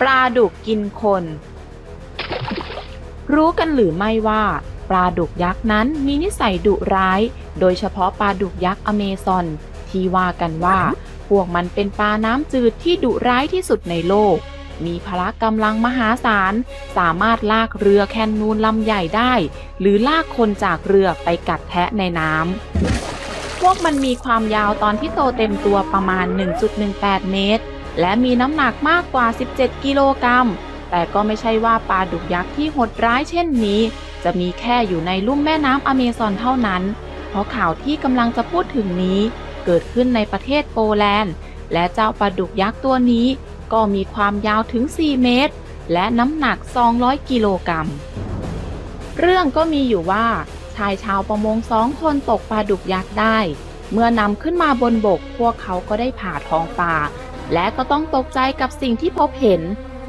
ปลาดุกกินคน รู้กันหรือไม่ว่า ปลาดุกยักษ์นั้นมีนิสัยดุร้าย โดยเฉพาะปลาดุกยักษ์อเมซอน ที่ว่ากันว่า พวกมันเป็นปลาน้ำจืดที่ดุร้ายที่สุดในโลก มีพละกำลังมหาศาล สามารถลากเรือแคนูนลำใหญ่ได้ หรือลากคนจากเรือไปกัดแทะในน้ำพวกมันมีความยาวตอนที่โตเต็มตัวประมาณ 1.18 เมตร และมีน้ำหนักมากกว่า 17 กิโลกรัม แต่ก็ไม่ใช่ว่าปลาดุกยักษ์ที่โหดร้ายเช่นนี้ จะมีแค่อยู่ในลุ่มแม่น้ำอเมซอนเท่านั้น เพราะข่าวที่กำลังจะพูดถึงนี้ เกิดขึ้นในประเทศโปแลนด์ และเจ้าปลาดุกยักษ์ตัวนี้ ก็มีความยาวถึง 4 เมตร และน้ำหนัก 200 กิโลกรัม เรื่องก็มีอยู่ว่า ชายชาวประมงสองคนตกปลาดุกยักษ์ได้ เมื่อนำขึ้นมาบนบก พวกเขาก็ได้ผ่าท้องปลา และก็ต้องตกใจกับสิ่งที่พบเห็น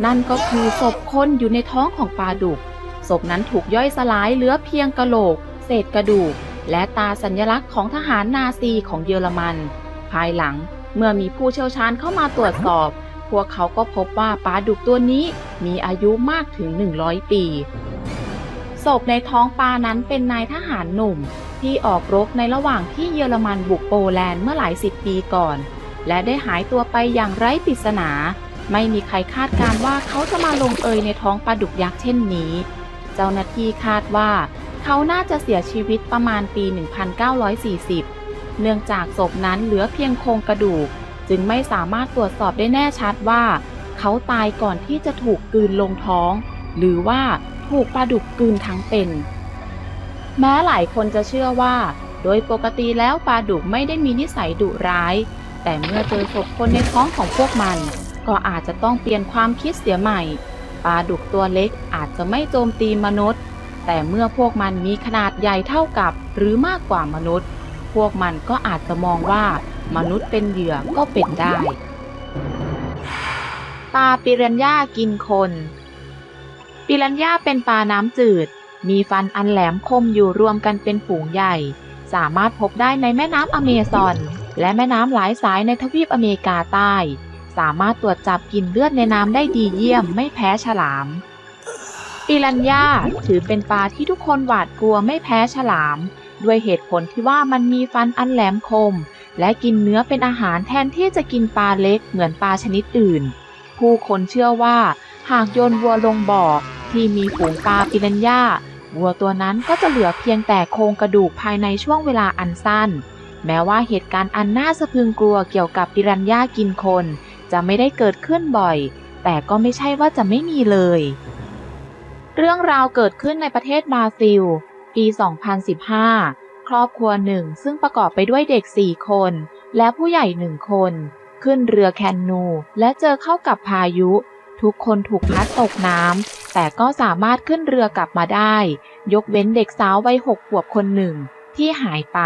นั่นก็คือศพคนอยู่ในท้องของปลาดุก ศพนั้นถูกย่อยสลายเหลือเพียงกะโหลก เศษกระดูก และตาสัญลักษณ์ของทหารนาซีของเยอรมัน ภายหลังเมื่อมีผู้เชี่ยวชาญเข้ามาตรวจสอบ พวกเขาก็พบว่าปลาดุกตัวนี้มีอายุมากถึง 100 ปี ศพในท้องปลานั้นเป็นนายทหารหนุ่ม ที่ออกรบในระหว่างที่เยอรมันบุกโปแลนด์เมื่อหลายสิบปีก่อน และได้หายตัวไปอย่างไร้ปริศนา ไม่มีใครคาดการ์ว่าเขาจะมาลงเอยในท้องปลาดุกยักษ์เช่นนี้ เจ้าหน้าที่คาดว่า เขาน่าจะเสียชีวิตประมาณปี 1940 เนื่องจากศพนั้นเหลือเพียงโครงกระดูก จึงไม่สามารถตรวจสอบได้แน่ชัดว่า เขาตายก่อนที่จะถูกกืนลงท้อง หรือว่าถูกปลาดุกกืนทั้งเป็น แม้หลายคนจะเชื่อว่า โดยปกติแล้วปลาดุกไม่ได้มีนิสัยดุร้าย แต่เมื่อเจอศพคนในท้องของพวกมัน ก็อาจจะต้องเปลี่ยนความคิดเสียใหม่ ปลาดุกตัวเล็กอาจจะไม่โจมตีมนุษย์ แต่เมื่อพวกมันมีขนาดใหญ่เท่ากับ หรือมากกว่ามนุษย์ พวกมันก็อาจจะมองว่ามนุษย์เป็นเหยื่อก็เป็นได้ปลาปิรันย่ากินคน ปิรันย่าเป็นปลาน้ำจืด มีฟันอันแหลมคมอยู่รวมกันเป็นฝูงใหญ่ สามารถพบได้ในแม่น้ำอเมซอน และแม่น้ำหลายสายในทวีปอเมริกาใต้ สามารถตรวจจับกลิ่นเลือดในน้ำได้ดีเยี่ยมไม่แพ้ฉลามปิรันย่าถือเป็นปลาที่ทุกคนหวาดกลัวไม่แพ้ฉลาม ด้วยเหตุผลที่ว่ามันมีฟันอันแหลมคม และกินเนื้อเป็นอาหารแทนที่จะกินปลาเล็กเหมือนปลาชนิดอื่น ผู้คนเชื่อว่า หากโยนวัวลงบ่อ ที่มีฝูงปลาปิรันย่าวัวตัวนั้นก็จะเหลือเพียงแต่โครงกระดูกภายในช่วงเวลาอันสั้น แม้ว่าเหตุการณ์อันน่าสะพรึงกลัวเกี่ยวกับปิรันย่ากินคน จะไม่ได้เกิดขึ้นบ่อย แต่ก็ไม่ใช่ว่าจะไม่มีเลย เรื่องราวเกิดขึ้นในประเทศบราซิล ปี 2015 ครอบครัวหนึ่งซึ่งประกอบไปด้วยเด็ก 4 คน และผู้ใหญ่หนึ่งคน ขึ้นเรือแคนนู และเจอเข้ากับพายุ ทุกคนถูกพัดตกน้ำแต่ก็สามารถขึ้นเรือกลับมาได้ ยกเว้นเด็กสาววัยหกขวบคนหนึ่งที่หายไป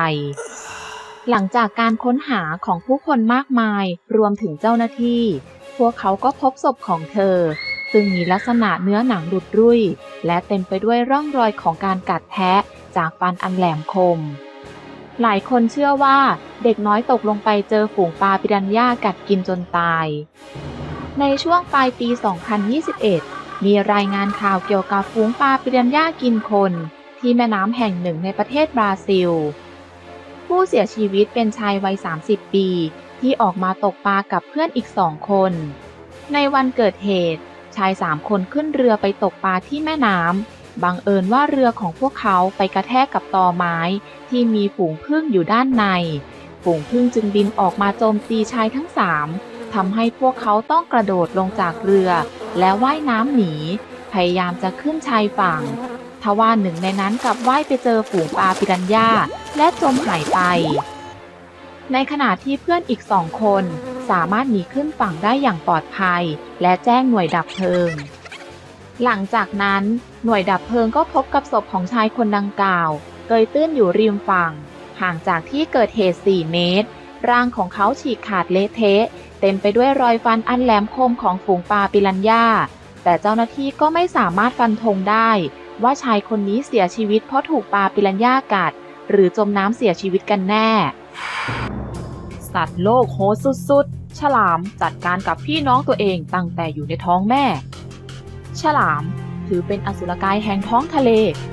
หลังจากการค้นหาของผู้คนมากมาย รวมถึงเจ้าหน้าที่ พวกเขาก็พบศพของเธอ ซึ่งมีลักษณะเนื้อหนังหลุดรุ่ย และเต็มไปด้วยร่องรอยของการกัดแทะจากฟันอันแหลมคม หลายคนเชื่อว่าเด็กน้อยตกลงไปเจอฝูงปลาปิรันย่ากัดกินจนตาย ในช่วงปลายปี 2021 มีรายงานข่าวเกี่ยวกับฝูงปลาปิรันย่ากินคน ที่แม่น้ำแห่งหนึ่งในประเทศบราซิล ผู้เสียชีวิตเป็นชายวัย 30 ปี ที่ออกมาตกปลากับเพื่อนอีกสองคน ในวันเกิดเหตุ ชายสามคนขึ้นเรือไปตกปลาที่แม่น้ำ บังเอิญว่าเรือของพวกเขาไปกระแทกกับตอไม้ ที่มีฝูงผึ้งอยู่ด้านใน ฝูงผึ้งจึงบินออกมาโจมตีชายทั้งสามทำให้พวกเขาต้องกระโดดลงจากเรือ และว่ายน้ำหนี พยายามจะขึ้นชายฝั่ง ทว่าหนึ่งในนั้นกลับว่ายไปเจอฝูงปลาปิรันย่าและจมหายไป ในขณะที่เพื่อนอีกสองคน สามารถหนีขึ้นฝั่งได้อย่างปลอดภัย และแจ้งหน่วยดับเพลิง หลังจากนั้นหน่วยดับเพลิงก็พบกับศพของชายคนดังกล่าว เกยตื้นอยู่ริมฝั่ง ห่างจากที่เกิดเหตุ 4 เมตร ร่างของเขาฉีกขาดเละเทะ เต็มไปด้วยรอยฟันอันแหลมคมของฝูงปลาปิรันย่า แต่เจ้าหน้าที่ก็ไม่สามารถฟันธงได้ ว่าชายคนนี้เสียชีวิตเพราะถูกปลาปิรันย่ากัด หรือจมน้ำเสียชีวิตกันแน่ สัตว์โลกโหดสุดฉลามจัดการกับพี่น้องตัวเองตั้งแต่อยู่ในท้องแม่ ฉลามถือเป็นอสุรกายแห่งท้องทะเล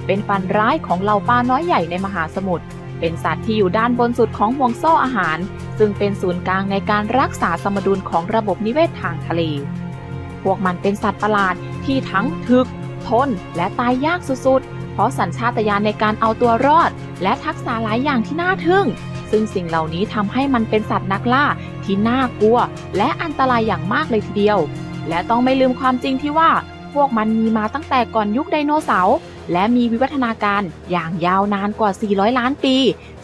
เป็นฟันร้ายของเหล่าปลาน้อยใหญ่ในมหาสมุทร เป็นสัตว์ที่อยู่ด้านบนสุดของห่วงโซ่อาหาร ซึ่งเป็นศูนย์กลางในการรักษาสมดุลของระบบนิเวศทางทะเล พวกมันเป็นสัตว์ประหลาดที่ทั้งถึก ทน และตายยากสุดๆ เพราะสัญชาตญาณในการเอาตัวรอด และทักษะหลายอย่างที่น่าทึ่ง ซึ่งสิ่งเหล่านี้ทำให้มันเป็นสัตว์นักล่าที่น่ากลัว และอันตรายอย่างมากเลยทีเดียว และต้องไม่ลืมความจริงที่ว่า พวกมันมีมาตั้งแต่ก่อนยุคไดโนเสาร์และมีวิวัฒนาการอย่างยาวนานกว่า 400 ล้านปี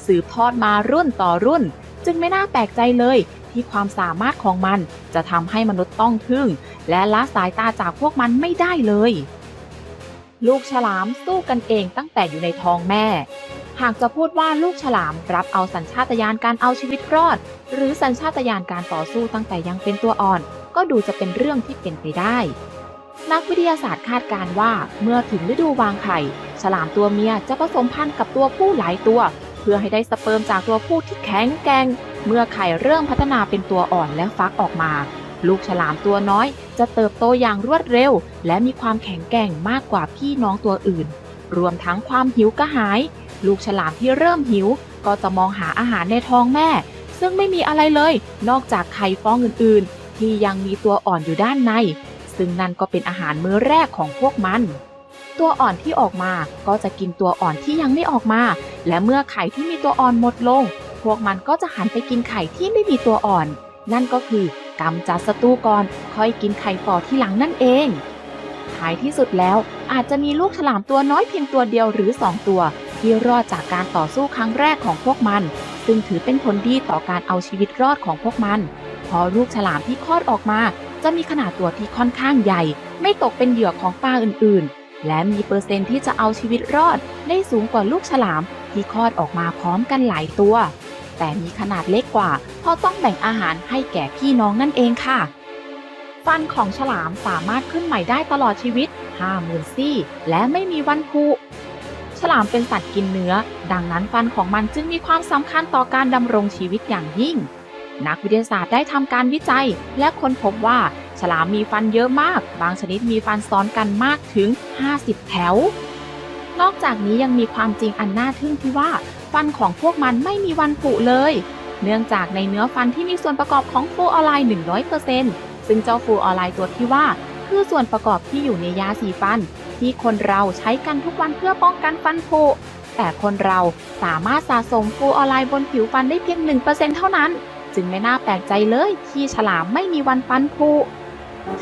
สืบทอดมารุ่นต่อรุ่น จึงไม่น่าแปลกใจเลย ที่ความสามารถของมันจะทำให้มนุษย์ต้องทึ่ง และละสายตาจากพวกมันไม่ได้เลย ลูกฉลามสู้กันเองตั้งแต่อยู่ในท้องแม่ หากจะพูดว่าลูกฉลามรับเอาสัญชาตญาณการเอาชีวิตรอด หรือสัญชาตญาณการต่อสู้ตั้งแต่ยังเป็นตัวอ่อน ก็ดูจะเป็นเรื่องที่เป็นไปได้นักวิทยาศาสตร์คาดการณ์ว่าเมื่อถึงฤดูวางไข่ ฉลามตัวเมียจะผสมพันธุ์กับตัวผู้หลายตัว เพื่อให้ได้สเปิร์มจากตัวผู้ที่แข็งแกร่ง เมื่อไข่เริ่มพัฒนาเป็นตัวอ่อนและฟักออกมา ลูกฉลามตัวน้อยจะเติบโตอย่างรวดเร็ว และมีความแข็งแกร่งมากกว่าพี่น้องตัวอื่น รวมทั้งความหิวกระหาย ลูกฉลามที่เริ่มหิว ก็จะมองหาอาหารในท้องแม่ ซึ่งไม่มีอะไรเลย นอกจากไข่ฟองอื่นๆ ที่ยังมีตัวอ่อนอยู่ด้านใน ซึ่งนั่นก็เป็นอาหารมื้อแรกของพวกมันตัวอ่อนที่ออกมาก็จะกินตัวอ่อนที่ยังไม่ออกมา และเมื่อไข่ที่มีตัวอ่อนหมดลง พวกมันก็จะหันไปกินไข่ที่ไม่มีตัวอ่อน นั่นก็คือกำจัดศัตรูก่อนค่อยกินไข่ฟอที่หลังนั่นเองท้ายที่สุดแล้วอาจจะมีลูกฉลามตัวน้อยเพียงตัวเดียวหรือ 2 ตัว ที่รอดจากการต่อสู้ครั้งแรกของพวกมัน ซึ่งถือเป็นผลดีต่อการเอาชีวิตรอดของพวกมันเพราะลูกฉลามที่คลอดออกมา จะมีขนาดตัวที่ค่อนข้างใหญ่ ไม่ตกเป็นเหยื่อของปลาอื่นๆ และมีเปอร์เซ็นต์ที่จะเอาชีวิตรอด ได้สูงกว่าลูกฉลามที่คลอดออกมาพร้อมกันหลายตัว แต่มีขนาดเล็กกว่า เพราะต้องแบ่งอาหารให้แก่พี่น้องนั่นเองค่ะ ฟันของฉลามสามารถขึ้นใหม่ได้ตลอดชีวิต50,000ซี่ และไม่มีวันผุฉลามเป็นสัตว์กินเนื้อ ดังนั้นฟันของมันจึงมีความสำคัญต่อการดำรงชีวิตอย่างยิ่ง นักวิทยาศาสตร์ได้ทำการวิจัย และค้นพบว่าฉลามมีฟันเยอะมาก บางชนิดมีฟันซ้อนกันมากถึง 50 แถว นอกจากนี้ยังมีความจริงอันน่าทึ่งที่ว่า ฟันของพวกมันไม่มีวันผุเลย เนื่องจากในเนื้อฟันที่มีส่วนประกอบของฟูออไลน์100%ซึ่งเจ้าฟูออไลน์ตัวที่ว่า คือส่วนประกอบที่อยู่ในยาสีฟัน ที่คนเราใช้กันทุกวันเพื่อป้องกันฟันผุแต่คนเราสามารถสะสมฟูออไลน์บนผิวฟันได้เพียง 1%เท่านั้น จึงไม่น่าแปลกใจเลยที่ฉลามไม่มีวันฟันผุ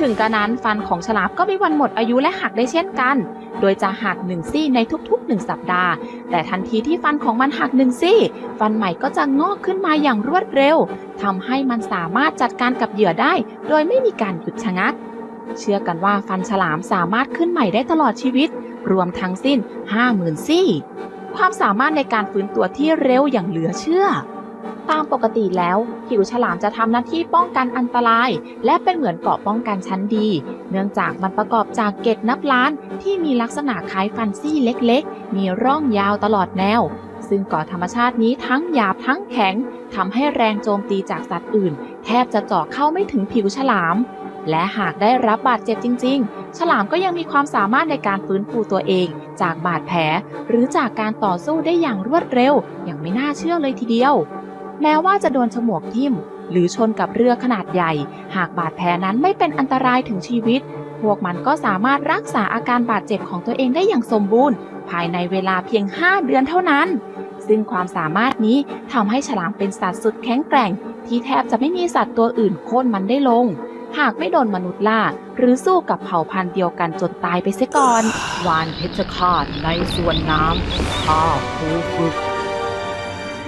ถึงกระนั้นฟันของฉลามก็มีวันหมดอายุและหักได้เช่นกัน โดยจะหักหนึ่งซี่ในทุกๆ 1 สัปดาห์ แต่ทันทีที่ฟันของมันหักหนึ่งซี่ ฟันใหม่ก็จะงอกขึ้นมาอย่างรวดเร็วทำให้มันสามารถจัดการกับเหยื่อได้ โดยไม่มีการหยุดชะงัก เชื่อกันว่าฟันฉลามสามารถขึ้นใหม่ได้ตลอดชีวิต รวมทั้งสิ้น 50,000 ซี่ ความสามารถในการฟื้นตัวที่เร็วอย่างเหลือเชื่อ ตามปกติแล้วผิวฉลามจะทำหน้าที่ป้องกันอันตราย และเป็นเหมือนเกราะป้องกันชั้นดี เนื่องจากมันประกอบจากเกล็ดนับล้าน ที่มีลักษณะคล้ายฟันซี่เล็กๆ มีร่องยาวตลอดแนว ซึ่งเกราะธรรมชาตินี้ทั้งหยาบทั้งแข็งทำให้แรงโจมตีจากสัตว์อื่น แทบจะเจาะเข้าไม่ถึงผิวฉลาม และหากได้รับบาดเจ็บจริง ๆ ฉลามก็ยังมีความสามารถในการฟื้นฟูตัวเอง จากบาดแผล หรือจากการต่อสู้ได้อย่างรวดเร็ว อย่างไม่น่าเชื่อเลยทีเดียว แม้ว่าจะโดนฉมวกทิ่ม หรือชนกับเรือขนาดใหญ่ หากบาดแผลนั้นไม่เป็นอันตรายถึงชีวิต พวกมันก็สามารถรักษาอาการบาดเจ็บของตัวเองได้อย่างสมบูรณ์ ภายในเวลาเพียง 5 เดือนเท่านั้น ซึ่งความสามารถนี้ทำให้ฉลามเป็นสัตว์สุดแข็งแกร่ง ที่แทบจะไม่มีสัตว์ตัวอื่นโค่นมันได้ลง หากไม่โดนมนุษย์ล่า หรือสู้กับเผ่าพันธุ์เดียวกันจนตายไปเสียก่อน วานเพชรฆาตในส่วนน้ำข้าผู้ฝึก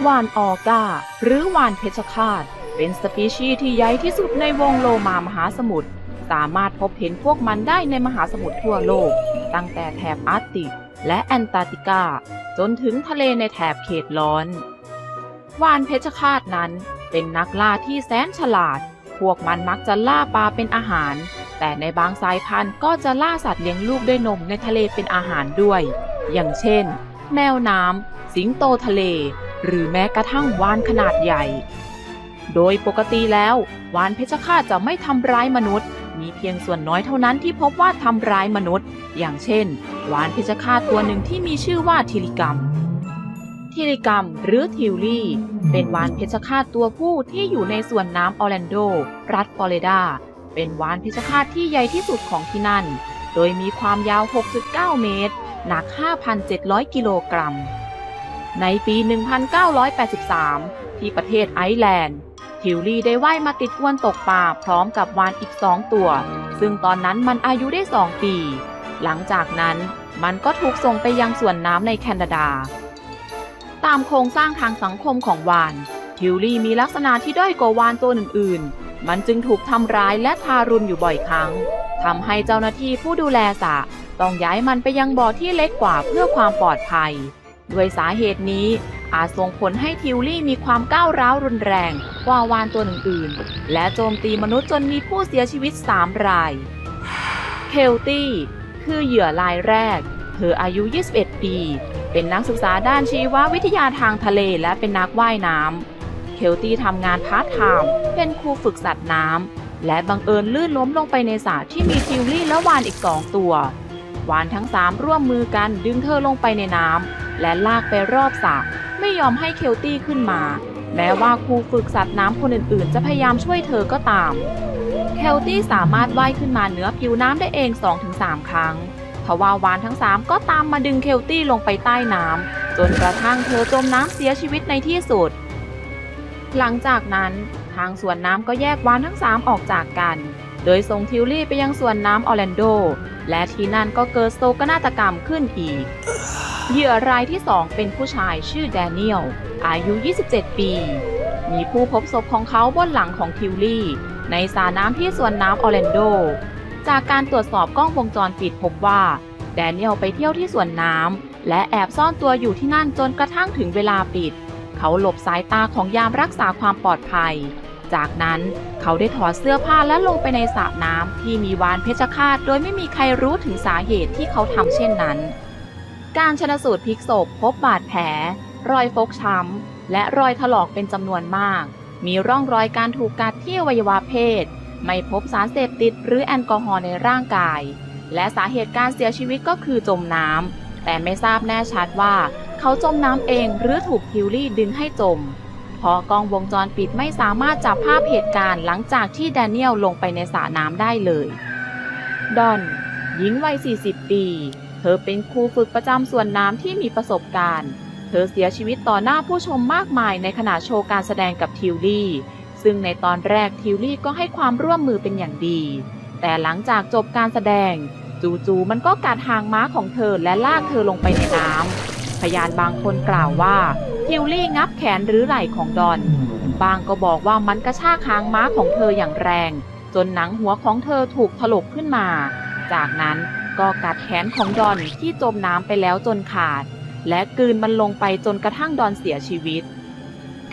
วานออก้า หรือวานเพชรฆาตเป็นสปีชีส์ที่ใหญ่ที่สุดในวงโลมามหาสมุทร สามารถพบเห็นพวกมันได้ในมหาสมุทรทั่วโลก ตั้งแต่แถบอาร์กติก และแอนตาร์กติกา จนถึงทะเลในแถบเขตร้อน วานเพชรฆาตนั้นเป็นนักล่าที่แสนฉลาด พวกมันมักจะล่าปลาเป็นอาหาร แต่ในบางสายพันธุ์ก็จะล่าสัตว์เลี้ยงลูกด้วยนมในทะเลเป็นอาหารด้วย อย่างเช่น แมวน้ำ สิงโตทะเล หรือแม้กระทั่งวานขนาดใหญ่ โดยปกติแล้ววานเพชฌฆาตจะไม่ทำร้ายมนุษย์ มีเพียงส่วนน้อยเท่านั้นที่พบว่าทำร้ายมนุษย์ อย่างเช่น วานเพชฌฆาตตัวหนึ่งที่มีชื่อว่าทิลิกรรมทิลิกรรมหรือทิวลี่ เป็นวานเพชฌฆาตตัวผู้ที่อยู่ในส่วนน้ำออร์แลนโด รัฐฟลอริดา เป็นวานเพชฌฆาตที่ใหญ่ที่สุดของที่นั่น โดยมีความยาว 6.9 เมตร หนัก 5,700 กิโลกรัม ในปี 1983 ที่ประเทศไอร์แลนด์ ทิวลี่ได้ว่ายมาติดอวนตกปลาพร้อมกับวานอีกสองตัว ซึ่งตอนนั้นมันอายุได้2ปี หลังจากนั้นมันก็ถูกส่งไปยังส่วนน้ำในแคนาดา ตามโครงสร้างทางสังคมของวาน ทิวลี่มีลักษณะที่ด้อยกว่าวานตัวอื่นๆ มันจึงถูกทำร้ายและทารุณอยู่บ่อยครั้งทำให้เจ้าหน้าที่ผู้ดูแลสระต้องย้ายมันไปยังบ่อที่เล็กกว่าเพื่อความปลอดภัย ด้วยสาเหตุนี้อาจส่งผลให้ทิวลี่มีความก้าวร้าวรุนแรงกว่าวานตัวอื่นๆ และโจมตีมนุษย์จนมีผู้เสียชีวิต 3 ราย เคลตี้คือเหยื่อรายแรก เธออายุ 21 ปี เป็นนักศึกษาด้านชีววิทยาทางทะเลและเป็นนักว่ายน้ำ เคลตี้ทำงานพาร์ทไทม์เป็นครูฝึกสัตว์น้ำ และบังเอิญลื่นล้มลงไปในสระที่มีทิวลี่และวานอีกสองตัว วานทั้งสามร่วมมือกันดึงเธอลงไปในน้ำ และลากไปรอบสระไม่ยอมให้เคลตี้ขึ้นมา แม้ว่าครูฝึกสัตว์น้ำคนอื่นๆ จะพยายามช่วยเธอก็ตาม เคลตี้สามารถว่ายขึ้นมาเหนือผิวน้ำได้เอง 2-3 ครั้งทว่าวานทั้ง 3 ก็ตามมาดึงเคลตี้ลงไปใต้น้ำจนกระทั่งเธอจมน้ำเสียชีวิตในที่สุด หลังจากนั้นทางสวนน้ำก็แยกวานทั้ง 3 ออกจากกัน โดยส่งทิวลี่ไปยังสวนน้ำออร์แลนโด และที่นั่นก็เกิดโศกนาฏกรรมขึ้นอีก เหยื่อรายที่ 2 เป็นผู้ชายชื่อแดเนียล อายุ 27 ปี มีผู้พบศพของเขาบนหลังของทิวลี่ ในสระน้ำที่สวนน้ำออร์แลนโด จากการตรวจสอบกล้องวงจรปิดพบว่า แดเนียลไปเที่ยวที่สวนน้ำและแอบซ่อนตัวอยู่ที่นั่นจนกระทั่งถึงเวลาปิด เขาหลบสายตาของยามรักษาความปลอดภัย จากนั้นเขาได้ถอดเสื้อผ้าและลงไปในสระน้ำที่มีวานเพชฌฆาต โดยไม่มีใครรู้ถึงสาเหตุที่เขาทำเช่นนั้น การชนสูตรพลิกศพพบบาดแผล รอยฟกช้ำ และรอยถลอกเป็นจำนวนมาก มีร่องรอยการถูกกัดที่อวัยวะเพศ ไม่พบสารเสพติดหรือแอลกอฮอล์ในร่างกาย และสาเหตุการเสียชีวิตก็คือจมน้ำ แต่ไม่ทราบแน่ชัดว่า เขาจมน้ำเองหรือถูกทิวลี่ดึงให้จม เพราะกล้องวงจรปิดไม่สามารถจับภาพเหตุการณ์หลังจากที่แดเนียลลงไปในสระน้ำได้เลย ดอน หญิงวัย 40 ปี เธอเป็นครูฝึกประจำส่วนน้ำที่มีประสบการณ์ เธอเสียชีวิตต่อหน้าผู้ชมมากมายในขณะโชว์การแสดงกับทิวลี่ ซึ่งในตอนแรกทิวลี่ก็ให้ความร่วมมือเป็นอย่างดี แต่หลังจากจบการแสดง จู่ๆมันก็กัดหางม้าของเธอและลากเธอลงไปในน้ำพยานบางคนกล่าวว่าทิวลี่งับแขนหรือไหล่ของดอน บางก็บอกว่ามันกระชากหางม้าของเธออย่างแรง จนหนังหัวของเธอถูกถลกขึ้นมา จากนั้น ก็กัดแขนของดอนที่จมน้ำไปแล้วจนขาด และกืนมันลงไปจนกระทั่งดอนเสียชีวิต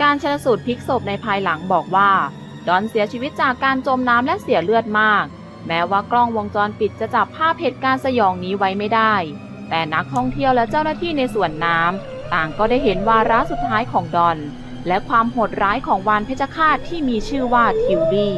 การชนสูตรพลิกศพในภายหลังบอกว่า ดอนเสียชีวิตจากการจมน้ำและเสียเลือดมาก แม้ว่ากล้องวงจรปิดจะจับภาพเหตุการณ์สยองนี้ไว้ไม่ได้ แต่นักท่องเที่ยวและเจ้าหน้าที่ในสวนน้ำต่างก็ได้เห็นวาระสุดท้ายของดอน และความโหดร้ายของวานเพชฌฆาตที่มีชื่อว่าทิวลี่